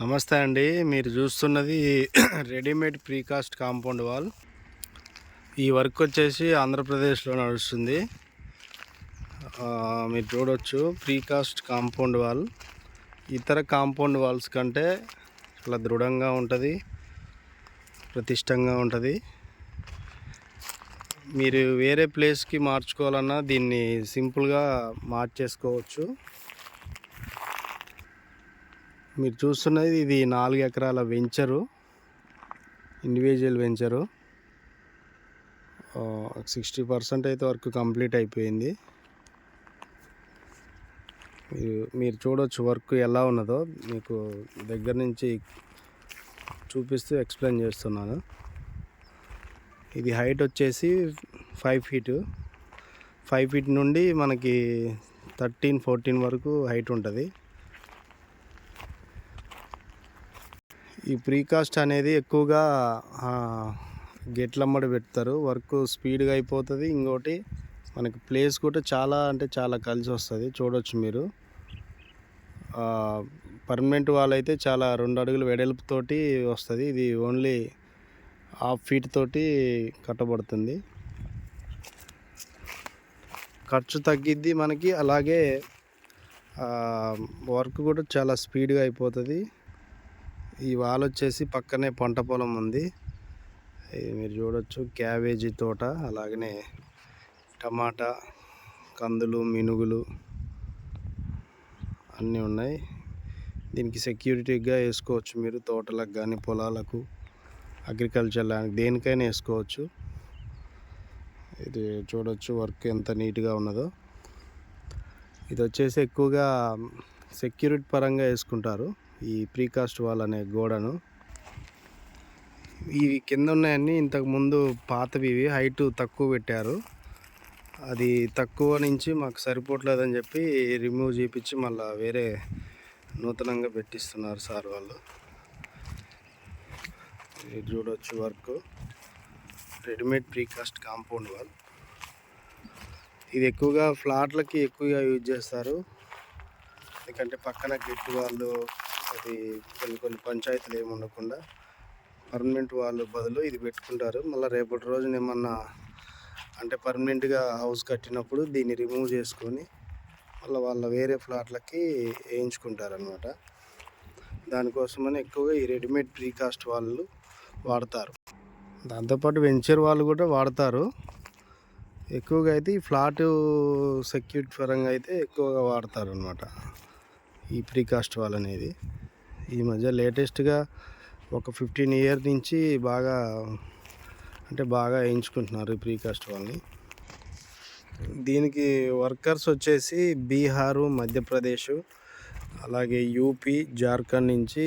నమస్తే అండి. మీరు చూస్తున్నది రెడీమేడ్ ప్రీకాస్ట్ కాంపౌండ్ వాల్. ఈ వర్క్ వచ్చేసి ఆంధ్రప్రదేశ్లో నడుస్తుంది. మీరు చూడొచ్చు ప్రీకాస్ట్ కాంపౌండ్ వాల్. ఇతర కాంపౌండ్ వాల్స్ కంటే చాలా దృఢంగా ఉంటుంది ప్రతిష్టంగా ఉంటుంది. మీరు వేరే ప్లేస్కి మార్చుకోవాలన్నా దీన్ని సింపుల్గా మార్చేసుకోవచ్చు. మీరు చూస్తున్నది ఇది నాలుగు ఎకరాల venture individual venture. Sixty percent అయితే వర్క్ కంప్లీట్ అయిపోయింది. మీరు మీరు చూడొచ్చు వర్క్ ఎలా ఉన్నదో. మీకు దగ్గర నుంచి చూపిస్తూ ఎక్స్ప్లెయిన్ చేస్తున్నాను. ఇది హైట్ వచ్చేసి ఫైవ్ ఫీటు ఫైవ్ ఫీట్ నుండి మనకి థర్టీన్ ఫోర్టీన్ వరకు హైట్ ఉంటుంది. ఈ ప్రీకాస్ట్ అనేది ఎక్కువగా గెట్లమ్మడి పెడతారు. వర్క్ స్పీడ్గా అయిపోతుంది. ఇంకోటి మనకి ప్లేస్ కూడా చాలా అంటే చాలా కలిసి వస్తుంది. చూడొచ్చు మీరు. పర్మనెంట్ వాల్ అయితే చాలా రెండు అడుగులు వెడల్పుతోటి వస్తుంది. ఇది ఓన్లీ హాఫ్ ఫీట్ తోటి కట్టబడుతుంది. ఖర్చు తగ్గిద్ది మనకి. అలాగే వర్క్ కూడా చాలా స్పీడ్గా అయిపోతుంది. ఈ వాల్ వచ్చేసి పక్కనే పంట పొలం ఉంది. మీరు చూడొచ్చు క్యాబేజీ తోట అలాగనే టమాటా కందులు మినుగులు అన్నీ ఉన్నాయి. దీనికి సెక్యూరిటీగా వేసుకోవచ్చు మీరు తోటలకు కానీ పొలాలకు అగ్రికల్చర్ ల్యాండ్ దేనికైనా వేసుకోవచ్చు. ఇది చూడొచ్చు వర్క్ ఎంత నీట్గా ఉన్నదో. ఇది వచ్చేసి ఎక్కువగా సెక్యూరిటీ పరంగా వేసుకుంటారు. ఈ ప్రీకాస్ట్ వాల్ అనే గోడను. ఇవి కింద ఉన్నాయన్నీ ఇంతకుముందు పాతవి ఇవి హైట్ తక్కువ పెట్టారు. అది తక్కువ నుంచి మాకు సరిపోవట్లేదని చెప్పి రిమూవ్ చేయించి మళ్ళీ వేరే నూతనంగా పెట్టిస్తున్నారు సార్ వాళ్ళు. ఇది చూడొచ్చు work. Readymade precast compound wall. ఇది ఎక్కువగా ఫ్లాట్లకి ఎక్కువగా యూజ్ చేస్తారు. ఎందుకంటే పక్కన గెట్టు వాళ్ళు అది కొన్ని కొన్ని పంచాయతీలు ఏమి ఉండకుండా పర్మనెంట్ వాళ్ళు బదులు ఇది పెట్టుకుంటారు. మళ్ళీ రేపటి రోజున ఏమన్నా అంటే పర్మనెంట్గా హౌస్ కట్టినప్పుడు దీన్ని రిమూవ్ చేసుకొని మళ్ళీ వాళ్ళ వేరే ఫ్లాట్లకి వేయించుకుంటారనమాట దానికోసమని ఎక్కువగా ఈ రెడీమేడ్ ప్రీకాస్ట్ వాళ్ళు వాడతారు. దాంతోపాటు వెంచర్ వాళ్ళు కూడా వాడతారు. ఎక్కువగా అయితే ఈ ఫ్లాట్ సెక్యూరిటీ పరంగా అయితే ఎక్కువగా వాడతారు అనమాట ఈ ప్రీకాస్ట్ వాళ్ళు అనేది ఈ మధ్య లేటెస్ట్గా ఒక ఫిఫ్టీన్ ఇయర్ నుంచి బాగా అంటే బాగా వేయించుకుంటున్నారు ఈ ప్రీకాస్ట్ వాళ్ళని. దీనికి వర్కర్స్ వచ్చేసి బీహారు మధ్యప్రదేశ్ అలాగే యూపీ జార్ఖండ్ నుంచి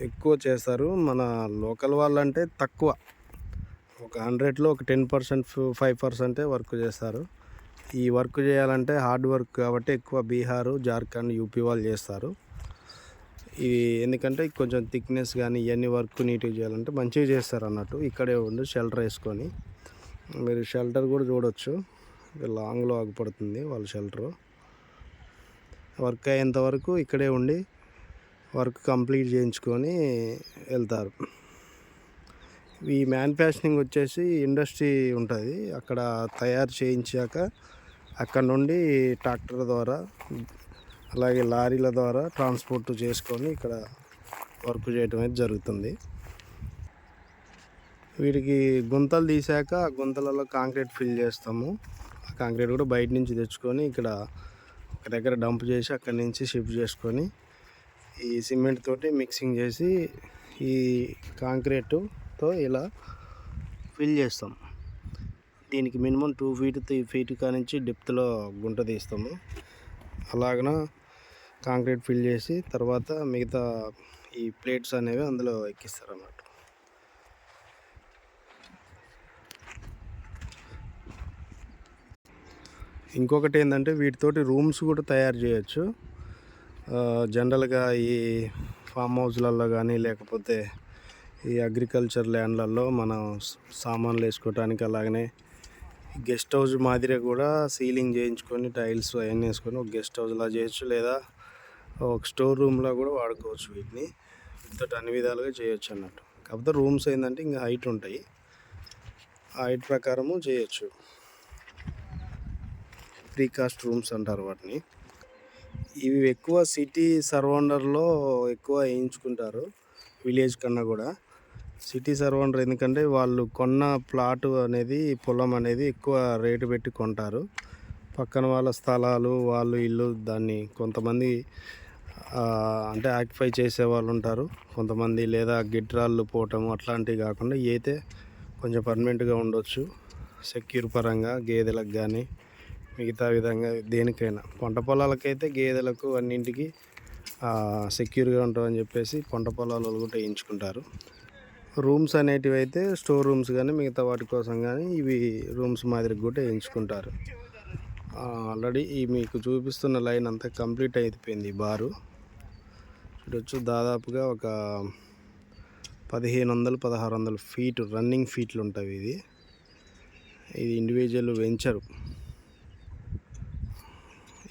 ఎక్కువ చేస్తారు. మన లోకల్ వాళ్ళంటే తక్కువ. ఒక హండ్రెడ్లో ఒక టెన్ పర్సెంట్ ఫైవ్ పర్సెంటే వర్క్ చేస్తారు. ఈ వర్క్ చేయాలంటే హార్డ్ వర్క్ కాబట్టి ఎక్కువ బీహారు జార్ఖండ్ యూపీ వాళ్ళు చేస్తారు. ఇది ఎందుకంటే కొంచెం థిక్నెస్ కానీ ఇవన్నీ వర్క్ నీట్గా చేయాలంటే మంచిగా చేస్తారు అన్నట్టు. ఇక్కడే ఉండి షెల్టర్ వేసుకొని. మీరు షెల్టర్ కూడా చూడొచ్చు. లాంగ్లో ఆగిపడుతుంది వాళ్ళ షెల్టర్. వర్క్ అయ్యేంత వరకు ఇక్కడే ఉండి వర్క్ కంప్లీట్ చేయించుకొని వెళ్తారు. ఈ మ్యానుఫ్యాక్చరింగ్ వచ్చేసి ఇండస్ట్రీ ఉంటుంది. అక్కడ తయారు చేయించాక అక్కడ నుండి ట్రాక్టర్ ద్వారా అలాగే లారీల ద్వారా ట్రాన్స్పోర్ట్ చేసుకొని ఇక్కడ వర్క్ చేయడం అయితే జరుగుతుంది. వీటికి గుంతలు తీసాక ఆ గుంతలలో కాంక్రీట్ ఫిల్ చేస్తాము. ఆ కాంక్రీట్ కూడా బయట నుంచి తెచ్చుకొని ఇక్కడ ఒక దగ్గర డంప్ చేసి అక్కడి నుంచి షిఫ్ట్ చేసుకొని ఈ సిమెంట్ తోటి మిక్సింగ్ చేసి ఈ కాంక్రీటుతో ఇలా ఫిల్ చేస్తాం. దీనికి minimum two feet three feet కానించి డెప్త్లో గుంట తీస్తాము. అలాగన కాంక్రీట్ ఫిల్ చేసి తర్వాత మిగతా ఈ ప్లేట్స్ అనేవి అందులో ఎక్కిస్తారు అన్నట్టు ఇంకొకటి ఏంటంటే వీటితోటి రూమ్స్ కూడా తయారు చేయొచ్చు. జనరల్గా ఈ ఫామ్ హౌస్లలో కానీ లేకపోతే ఈ అగ్రికల్చర్ ల్యాండ్లలో మనం సామాన్లు వేసుకోవటానికి అలాగనే గెస్ట్ హౌస్ మాదిరే కూడా సీలింగ్ చేయించుకొని టైల్స్ అవన్నీ వేసుకొని ఒక గెస్ట్ హౌస్లా చేయొచ్చు. లేదా ఒక స్టోర్ రూమ్లో కూడా వాడుకోవచ్చు వీటిని. ఇంతటి అన్ని విధాలుగా చేయొచ్చు అన్నట్టు. కాకపోతే రూమ్స్ ఏంటంటే ఇంకా హైట్ ఉంటాయి. ఆ హైట్ ప్రకారము చేయొచ్చు. ప్రీకాస్ట్ రూమ్స్ అంటారు వాటిని. ఇవి ఎక్కువ సిటీ సరౌండర్లో ఎక్కువ వేయించుకుంటారు. విలేజ్ కన్నా కూడా. సిటీ సర్వౌండర్ ఎందుకంటే వాళ్ళు కొన్న ప్లాట్ అనేది పొలం అనేది ఎక్కువ రేటు పెట్టి కొంటారు. పక్కన వాళ్ళ స్థలాలు వాళ్ళు ఇల్లు దాన్ని కొంతమంది అంటే ఆక్యుపై చేసే వాళ్ళు ఉంటారు. కొంతమంది లేదా గిట్రాళ్ళు పోవటం అట్లాంటివి కాకుండా అయితే కొంచెం పర్మనెంట్గా ఉండొచ్చు సెక్యూర్ పరంగా గేదెలకు కానీ మిగతా విధంగా దేనికైనా. పంట పొలాలకైతే గేదెలకు అన్నింటికి సెక్యూర్గా ఉంటామని చెప్పేసి పంట పొలాలు కూడా వేయించుకుంటారు. రూమ్స్ అనేటివి అయితే స్టోర్ రూమ్స్ కానీ మిగతా వాటి కోసం కానీ ఇవి రూమ్స్ మాదిరి కూడా వేయించుకుంటారు. ఆల్రెడీ ఈ మీకు చూపిస్తున్న లైన్ అంతా కంప్లీట్ అయిపోయింది ఈ బారు. చూడొచ్చు దాదాపుగా ఒక పదిహేను వందలు పదహారు వందల ఫీట్ రన్నింగ్ ఫీట్లు ఉంటాయి ఇది ఇది ఇండివిజువల్ వెంచరు.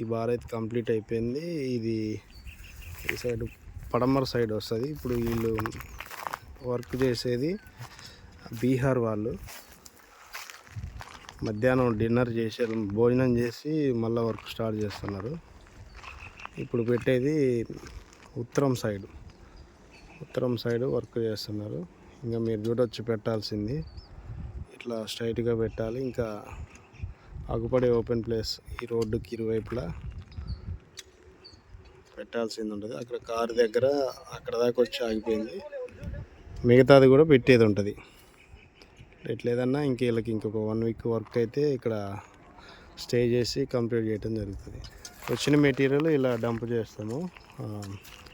ఈ బార్ అయితే కంప్లీట్ అయిపోయింది. ఇది ఈ సైడ్ పడమర సైడ్ వస్తుంది. ఇప్పుడు వీళ్ళు వర్క్ చేసేది బీహార్ వాళ్ళు. మధ్యాహ్నం డిన్నర్ చేశారు భోజనం చేసి మళ్ళీ వర్క్ స్టార్ట్ చేస్తున్నారు. ఇప్పుడు పెట్టేది ఉత్తరం సైడ్. ఉత్తరం సైడ్ వర్క్ చేస్తున్నారు. ఇంకా మీరు చూడొచ్చు పెట్టాల్సింది. ఇట్లా స్ట్రైట్గా పెట్టాలి. ఇంకా ఆగుపడే ఓపెన్ ప్లేస్ ఈ రోడ్డుకి ఇరువైపులా పెట్టాల్సింది ఉంటుంది. అక్కడ కారు దగ్గర అక్కడ దాకా వచ్చి ఆగిపోయింది. మిగతాది కూడా పెట్టేది ఉంటుంది. ఎట్లేదన్నా ఇంక వీళ్ళకి ఇంకొక వన్ వీక్ వర్క్ అయితే ఇక్కడ స్టే చేసి కంప్లీట్ చేయడం జరుగుతుంది. వచ్చిన మెటీరియల్ ఇలా డంప్ చేస్తాము.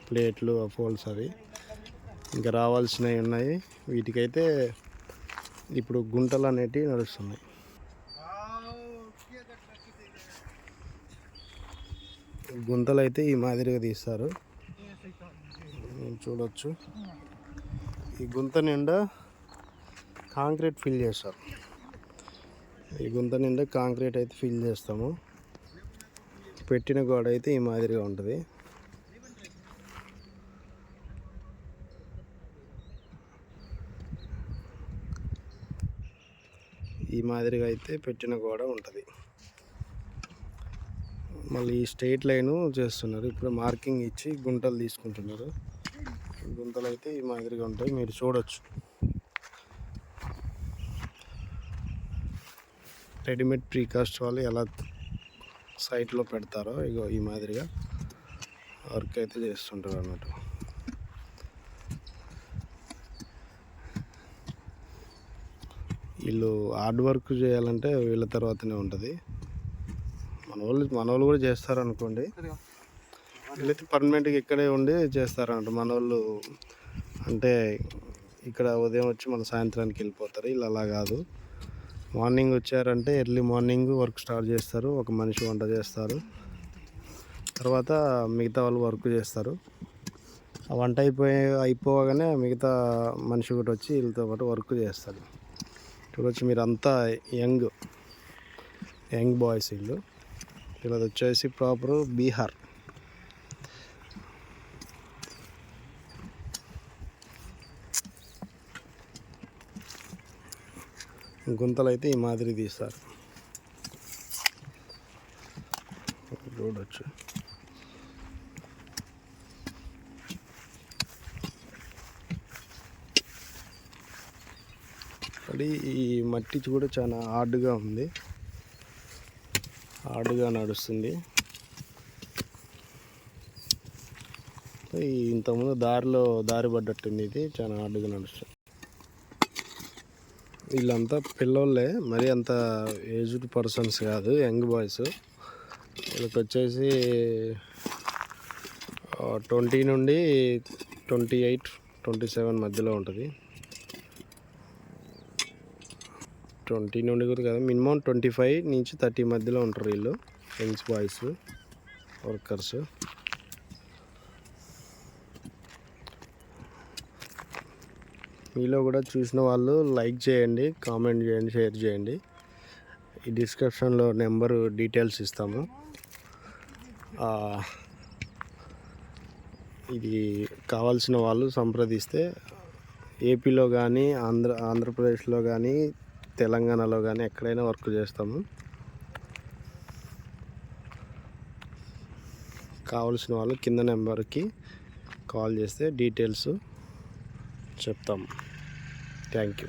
ప్లేట్లు ఫోల్స్ అవి. ఇంకా రావాల్సినవి ఉన్నాయి. వీటికైతే ఇప్పుడు గుంటలు అనేటివి నడుస్తున్నాయి. గుంతలు అయితే ఈ మాదిరిగా తీస్తారు. చూడవచ్చు చూడొచ్చు. ఈ గుంత నిండా కాంక్రీట్ ఫిల్ చేస్తారు ఈ గుంత నిండా కాంక్రీట్ అయితే ఫిల్ చేస్తాము. పెట్టిన గోడ అయితే ఈ మాదిరిగా ఉంటుంది. ఈ మాదిరిగా అయితే పెట్టిన గోడ ఉంటుంది. మళ్ళీ ఈ స్ట్రైట్ లైను చేస్తున్నారు. ఇప్పుడు మార్కింగ్ ఇచ్చి గుంటలు తీసుకుంటున్నారు. గుంతలు అయితే ఈ మాదిరిగా ఉంటాయి. మీరు చూడొచ్చు. రెడీమేడ్ ప్రీకాస్ట్ వాళ్ళు ఎలా సైట్లో పెడతారో ఇగో ఈ మాదిరిగా వర్క్ అయితే చేస్తుంటారు అన్నట్టు వీళ్ళు హార్డ్ వర్క్ చేయాలంటే వీళ్ళ తర్వాతనే ఉంటుంది. మన వాళ్ళు మన వాళ్ళు కూడా చేస్తారు అనుకోండి వీళ్ళైతే పర్మనెంట్గా ఇక్కడే ఉండి చేస్తారంట మన వాళ్ళు అంటే ఇక్కడ ఉదయం వచ్చి మన సాయంత్రానికి వెళ్ళిపోతారు. వీళ్ళు అలా కాదు. మార్నింగ్ వచ్చారంటే ఎర్లీ మార్నింగ్ వర్క్ స్టార్ట్ చేస్తారు. ఒక మనిషి వంట చేస్తారు. తర్వాత మిగతా వాళ్ళు వర్క్ చేస్తారు. ఆ వంట అయిపోయి అయిపోగానే మిగతా మనిషి కూడా వచ్చి వీళ్ళతో పాటు వర్క్ చేస్తారు. చూడొచ్చు మీరు అంతా యంగ్ యంగ్ బాయ్స్ వీళ్ళు. వీళ్ళది వచ్చేసి ప్రాపర్ బీహార్. గుంతలు అయితే ఈ మాదిరి తీస్తారు. చూడొచ్చు అది ఈ మట్టి కూడా చాలా హార్డ్గా ఉంది. హార్డ్గా నడుస్తుంది. ఇంతకుముందు దారిలో దారి పడ్డట్టుంది ఇది చాలా హార్డ్గా నడుస్తుంది. వీళ్ళంతా పిల్లోళ్ళే మరి అంత ఏజ్డ్ పర్సన్స్ కాదు యంగ్ బాయ్స్. వీళ్ళకి వచ్చేసి ట్వంటీ నుండి ట్వంటీ ఎయిట్ ట్వంటీ సెవెన్ మధ్యలో ఉంటుంది. ట్వంటీ నుండి కూడా కదా మినిమం ట్వంటీ ఫైవ్ నుంచి థర్టీ మధ్యలో ఉంటారు వీళ్ళు యంగ్స్ బాయ్స్ వర్కర్స్. మీలో కూడా చూసిన వాళ్ళు లైక్ చేయండి కామెంట్ చేయండి షేర్ చేయండి. ఈ డిస్క్రిప్షన్లో నెంబరు డీటెయిల్స్ ఇస్తాము. ఇది కావాల్సిన వాళ్ళు సంప్రదిస్తే ఏపీలో కానీ ఆంధ్ర ఆంధ్రప్రదేశ్లో కానీ తెలంగాణలో కానీ ఎక్కడైనా వర్క్ చేస్తాము. కావలసిన వాళ్ళు కింద నెంబర్కి కాల్ చేస్తే డీటెయిల్స్ చెప్తాం. Thank you.